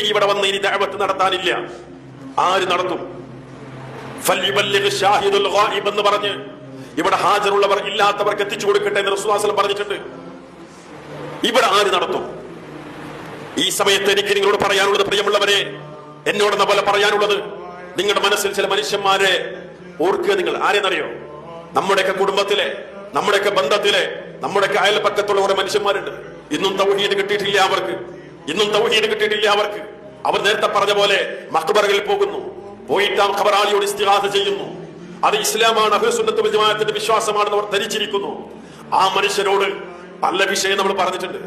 ഇവിടെ വന്ന് ഇനി ദഅവത്ത് നടത്താനില്ല. ആര് നടത്തും? എന്ന് പറഞ്ഞ് ഇവിടെ ഹാജരുള്ളവർ ഇല്ലാത്തവർക്ക് എത്തിച്ചു കൊടുക്കട്ടെ എന്ന് റസൂലുള്ളാഹി പറഞ്ഞിട്ടുണ്ട്. ഇവിടെ ആര് നടത്തും? ഈ സമയത്ത് എനിക്ക് നിങ്ങളോട് പറയാനുള്ളത് പ്രിയമുള്ളവരെ എന്നോടെന്ന പോലെ പറയാനുള്ളത് നിങ്ങളുടെ മനസ്സിൽ ചില മനുഷ്യന്മാരെ ഓർക്കുക നിങ്ങൾ. ആരെന്നറിയോ? നമ്മുടെയൊക്കെ കുടുംബത്തിലെ നമ്മുടെയൊക്കെ ബന്ധത്തിലെ നമ്മുടെയൊക്കെ അയൽപ്പക്കത്തുള്ള കുറെ മനുഷ്യന്മാരുണ്ട്. ഇന്നും തൗഹീദ് കിട്ടിയിട്ടില്ല അവർക്ക്. ഇന്നും തൗഹീദ് കിട്ടിയിട്ടില്ല അവർക്ക്. അവർ നേരത്തെ പറഞ്ഞ പോലെ മക്ബറകളിൽ പോകുന്നു. പോയിട്ട് ആ ഖബറാളിയോട് ഇസ്തിഹാസ ചെയ്യുന്നു. അത് ഇസ്ലാമാണ് അഹ്ലുസുന്നത്ത് ജമാഅത്തിന്റെ വിശ്വാസമാണെന്ന് അവർ ധരിച്ചിരിക്കുന്നു. ആ മനുഷ്യരോട് പല വിഷയം നമ്മൾ പറഞ്ഞിട്ടുണ്ട്.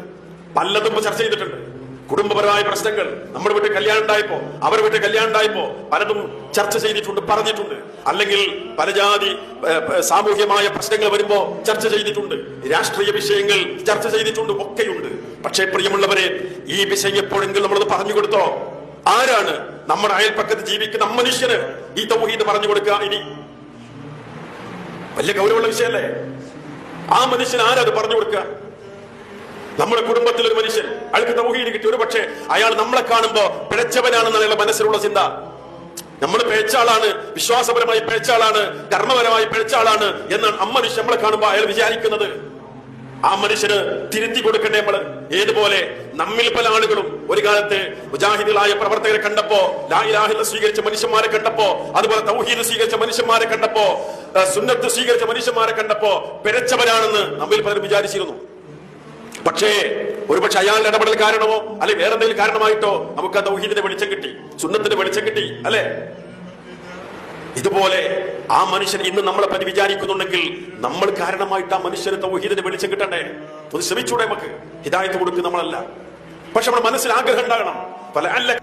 പലതും ചർച്ച ചെയ്തിട്ടുണ്ട്. കുടുംബപരമായ പ്രശ്നങ്ങൾ. നമ്മുടെ വീട്ടിൽ കല്യാണം ഉണ്ടായപ്പോ അവരുടെ വീട്ടിൽ കല്യാണം ഉണ്ടായപ്പോ പലതും ചർച്ച ചെയ്തിട്ടുണ്ട് പറഞ്ഞിട്ടുണ്ട്. അല്ലെങ്കിൽ പല ജാതി ഏഹ്, ഏഹ്, സാമൂഹ്യമായ പ്രശ്നങ്ങൾ വരുമ്പോ ചർച്ച ചെയ്തിട്ടുണ്ട്. രാഷ്ട്രീയ വിഷയങ്ങൾ ചർച്ച ചെയ്തിട്ടുണ്ട് ഒക്കെയുണ്ട്. പക്ഷേ പ്രിയമുള്ളവരെ ഈ വിഷയം എപ്പോഴെങ്കിലും നമ്മളത് പറഞ്ഞു കൊടുത്തോ? ആരാണ് നമ്മുടെ അയൽപ്പക്കത്ത് ജീവിക്കുന്ന മനുഷ്യന് ഈ തൗഹീദ് പറഞ്ഞു കൊടുക്കുക ഇനി? വലിയ ഗൗരവമുള്ള വിഷയമല്ലേ? ആ മനുഷ്യൻ ആരത് പറഞ്ഞു കൊടുക്കുക? നമ്മുടെ കുടുംബത്തിൽ ഒരു മനുഷ്യൻ അയാൾക്ക് തൗഹീദ് കിട്ടി. ഒരു പക്ഷേ അയാൾ നമ്മളെ കാണുമ്പോ പിഴച്ചവനാണെന്ന് അയാളുടെ മനസ്സിലുള്ള ചിന്ത. നമ്മൾ പിഴച്ചാളാണ് വിശ്വാസപരമായി പിഴച്ചാളാണ് കർമ്മപരമായി പിഴച്ചാളാണ് എന്നാണ് അമ്മ മനുഷ്യൻ നമ്മളെ കാണുമ്പോ അയാൾ വിചാരിക്കുന്നത്. ആ മനുഷ്യന് തിരുത്തി കൊടുക്കണ്ടേ നമ്മൾ. ഏതുപോലെ? നമ്മിൽ പല ആളുകളും ഒരു കാലത്ത് മുജാഹിദികളായ പ്രവർത്തകരെ കണ്ടപ്പോ ലാഹിലാഹില സ്വീകരിച്ച മനുഷ്യന്മാരെ കണ്ടപ്പോ അതുപോലെ തൗഹീദ് സ്വീകരിച്ച മനുഷ്യന്മാരെ കണ്ടപ്പോ സുന്നത്ത് സ്വീകരിച്ച മനുഷ്യന്മാരെ കണ്ടപ്പോ പെരച്ചവരാണെന്ന് നമ്മിൽ പലരും വിചാരിച്ചിരുന്നു. പക്ഷേ ഒരുപക്ഷെ അയാളുടെ ഇടപെടൽ കാരണമോ അല്ലെ വേറെ എന്തെങ്കിലും കാരണമായിട്ടോ നമുക്ക് ആ തൗഹീദിന്റെ വെളിച്ചം കിട്ടി സുന്നത്തിന്റെ വെളിച്ചം കിട്ടി അല്ലെ? ഇതുപോലെ ആ മനുഷ്യൻ ഇന്ന് നമ്മളെ പറ്റി വിചാരിക്കുന്നുണ്ടെങ്കിൽ നമ്മൾ കാരണമായിട്ട് ആ മനുഷ്യന് തൗഹീദിന്റെ വെളിച്ചം കിട്ടണ്ടേ? ഒന്ന് ശ്രമിച്ചൂടെ നമുക്ക്? ഹിദായത്ത് കൊടുക്കുക നമ്മളല്ല. പക്ഷെ നമ്മുടെ മനസ്സിൽ ആഗ്രഹം ഉണ്ടാകണം. പല അല്ല